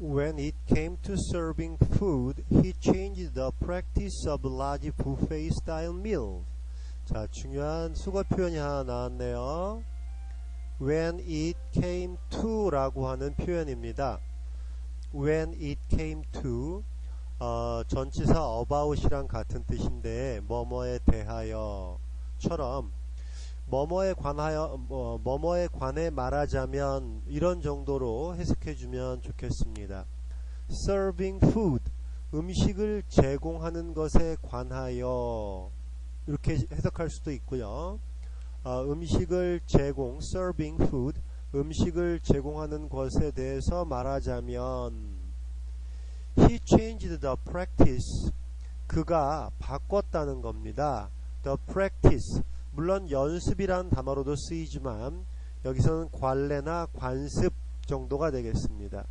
When it came to serving food, he changed the practice of large buffet style meals. 자, 중요한 수거 표현이 하나 나왔네요. When it came to 라고 하는 표현입니다. When it came to 어, 전치사 about이랑 같은 뜻인데 뭐뭐에 대하여처럼 뭐뭐에 관하여 뭐, 뭐뭐에 관해 말하자면 이런 정도로 해석해 주면 좋겠습니다. serving food 음식을 제공하는 것에 관하여 이렇게 해석할 수도 있고요. 어, 음식을 제공 serving food 음식을 제공하는 것에 대해서 말하자면 he changed the practice 그가 바꿨다는 겁니다. the practice 물론 연습이란 단어로도 쓰이지만 여기서는 관례나 관습 정도가 되겠습니다.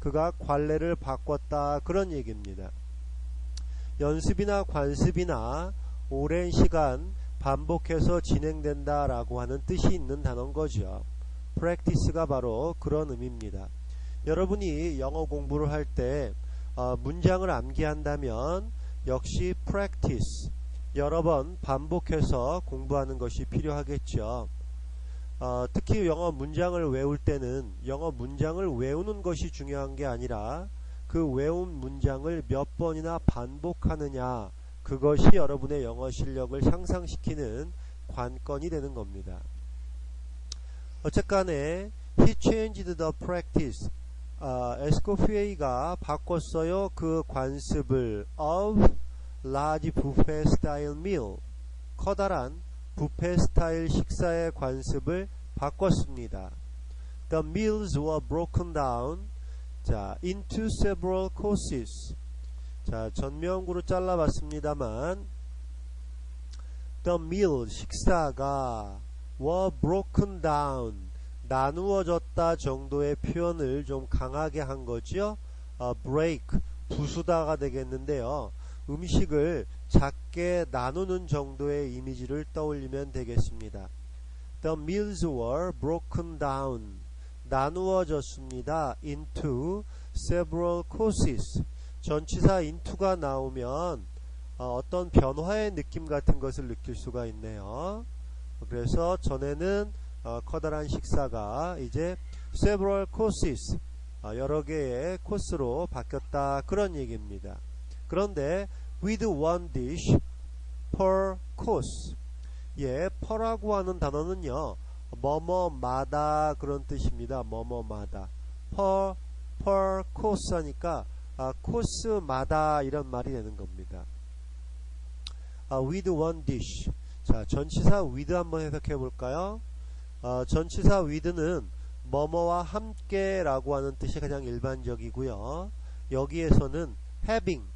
그가 관례를 바꿨다 그런 얘기입니다. 연습이나 관습이나 오랜 시간 반복해서 진행된다 라고 하는 뜻이 있는 단어인 거죠. practice가 바로 그런 의미입니다. 여러분이 영어 공부를 할때 어, 문장을 암기한다면 역시 practice 여러 번 반복해서 공부하는 것이 필요하겠죠. 어, 특히 영어 문장을 외울 때는 영어 문장을 외우는 것이 중요한 게 아니라 그 외운 문장을 몇 번이나 반복하느냐 그것이 여러분의 영어 실력을 향상시키는 관건이 되는 겁니다. 어쨌간에 he changed the practice 어, 에스코피에이가 바꿨어요 그 관습을 of large buffet style meal 커다란 부페 스타일 식사의 관습을 바꿨습니다. The meals were broken down 자, into several courses. 자, 전면구로 잘라봤습니다만 The meal 식사가 were broken down 나누어졌다 정도의 표현을 좀 강하게 한 거죠. 어, break 부수다가 되겠는데요. 음식을 작게 나누는 정도의 이미지를 떠올리면 되겠습니다. The meals were broken down. 나누어졌습니다. into several courses. 전치사 into가 나오면 어, 떤 변화의 느낌 같은 것을 느낄 수가 있네요. 그래서 전에는 어, 커다란 식사가 이제 several courses 어, 여러 개의 코스로 바뀌었다 그런 얘기입니다. 그런데 with one dish per course. 예, per라고 하는 단어는요. 뭐뭐마다 그런 뜻입니다. 뭐뭐마다. per per course 하니까 아, 코스마다 이런 말이 되는 겁니다. 아, with one dish. 자, 전치사 with 한번 해석해 볼까요? 아, 전치사 with는 뭐뭐와 함께 라고 하는 뜻이 가장 일반적이고요. 여기에서는 having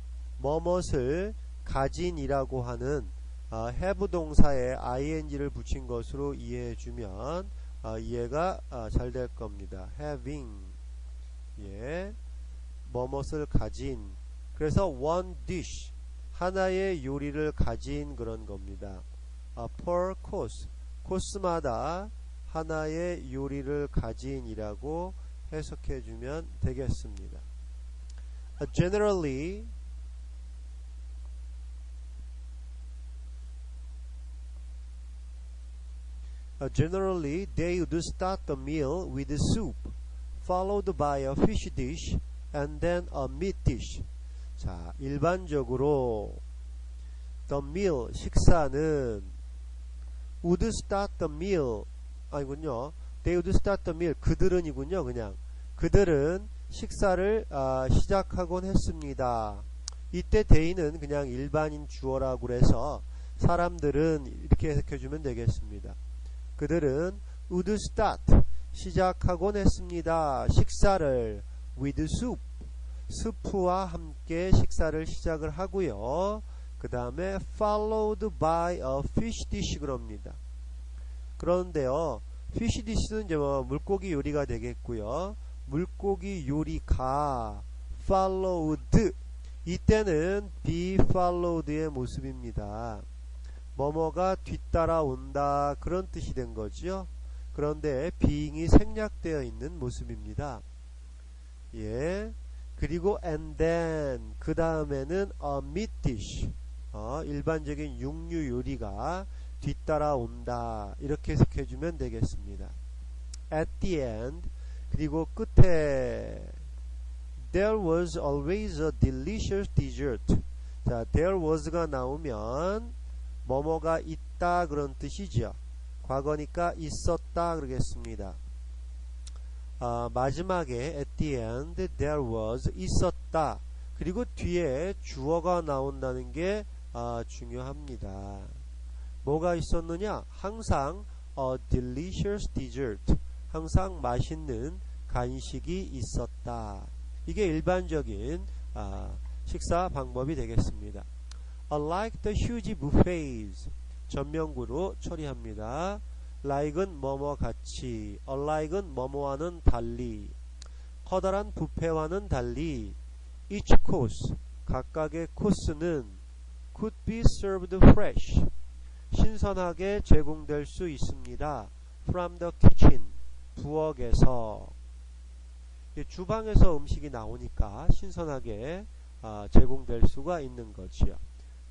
뭐뭇을 가진이라고 하는 어, have 동사에 ing를 붙인 것으로 이해해 주면 어, 이해가 어, 잘될 겁니다. having 예, 뭐뭇을 가진 그래서 one dish 하나의 요리를 가진 그런 겁니다. 어, per course 코스마다 하나의 요리를 가진이라고 해석해 주면 되겠습니다. Generally generally, they would start the meal with a soup, followed by a fish dish, and then a meat dish. 자, 일반적으로 the meal 식사는 would start the meal 아니군요. They would start the meal 그들은이군요. 그냥 그들은 식사를 아, 시작하곤 했습니다. 이때 they는 그냥 일반인 주어라고 해서 사람들은 이렇게 해석해주면 되겠습니다. 그들은 would start 시작하곤 했습니다. 식사를 with soup 스프와 함께 식사를 시작을 하고요. 그 다음에 followed by a fish dish 그럽니다. 그런데요. fish dish는 이제 뭐 물고기 요리가 되겠고요. 물고기 요리가 followed 이때는 be followed의 모습입니다. 뭐뭐가 뒤따라온다 그런 뜻이 된 거죠. 그런데 being이 생략되어 있는 모습입니다. 예. 그리고 and then 그 다음에는 a meat dish 어, 일반적인 육류 요리가 뒤따라온다 이렇게 해석해 주면 되겠습니다. at the end 그리고 끝에 there was always a delicious dessert 자 there was가 나오면 뭐뭐가 있다 그런 뜻이죠. 과거니까 있었다 그러겠습니다. 아, 마지막에 at the end there was 있었다. 그리고 뒤에 주어가 나온다는 게 아, 중요합니다. 뭐가 있었느냐? 항상 a delicious dessert. 항상 맛있는 간식이 있었다. 이게 일반적인 아, 식사 방법이 되겠습니다. Unlike the huge buffets. 전명구로 처리합니다. like은 뭐뭐 같이, unlike은 뭐뭐와는 달리, 커다란 뷔페와는 달리, each course, 각각의 코스는 could be served fresh, 신선하게 제공될 수 있습니다. from the kitchen, 부엌에서. 주방에서 음식이 나오니까 신선하게 아, 제공될 수가 있는 거지요.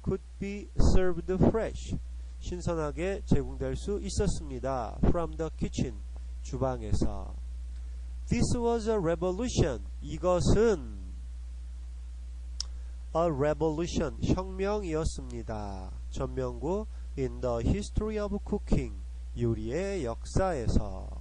Could be served fresh. 신선하게 제공될 수 있었습니다. From the kitchen, 주방에서. This was a revolution. 이것은 a revolution, 혁명이었습니다. 전명구 in the history of cooking, 요리의 역사에서.